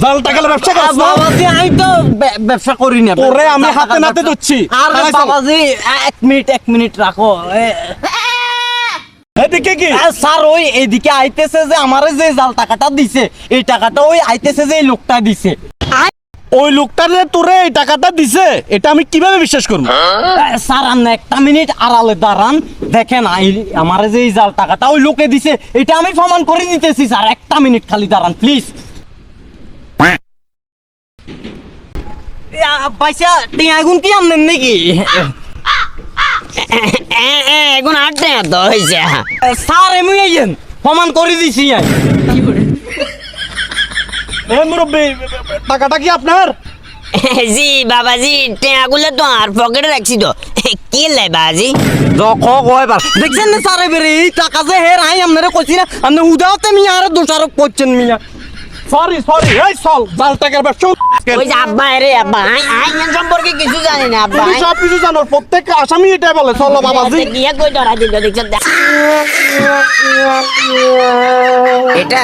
জাল টাকার ব্যবসা করছ? না? বাবাজি আমি তো ব্যবসা করি না। আমি হাতে নাতে। আর বাবাজি এক মিনিট এক মিনিট রাখো। এদিকে কি? স্যার ওই এদিকে আইতেছে যে আমারে যে জাল টাকাটা দিছে এই টাকাটা ওই আইতেছে যে লোকটা দিছে। ওই লোকটা যে তোরে এই টাকাটা দিছে এটা আমি কীভাবে বিশ্বাস করব? স্যার আপনি একটা মিনিট আড়ালে দাঁড়ান। দেখেন আই- আমারে যে এই জাল টাকাটা ওই লোকে দিছে এটা আমি প্রমাণ করে দিতেছি স্যার। একটা মিনিট খালি দাঁড়ান প্লিজ পয়সা টিয়া গুন কি আনলেন নাকি? এখন আটটা তো হয়েছে। স্যার এমনি আইয়েন। প্রমাণ করে দিছি আই। এ মুরব্বী টাকাটা কি আপনার? জি বাবাজি টেয়াগুলো তো আর পকেটে রাখছি তো। কি লাই বাবাজি দেখো কয়বার দেখছেন না স্যার এবারে এই টাকা যে হের আই আপনারা কইছি না আপনি উদাওতে মিয়া আর দোষারোপ করছেন মিয়া। সরি সরি এই সল জাল টাকার ব্যবসা ওই যে আব্বা রে আব্বা আই আইন সম্পর্কে কিছু জানি না আব্বা তুমি সব কিছু জানো প্রত্যেক আসামি এটা বলে চলো বাবাজি। গিয়ে কই ধরা দিল দেখছ এটা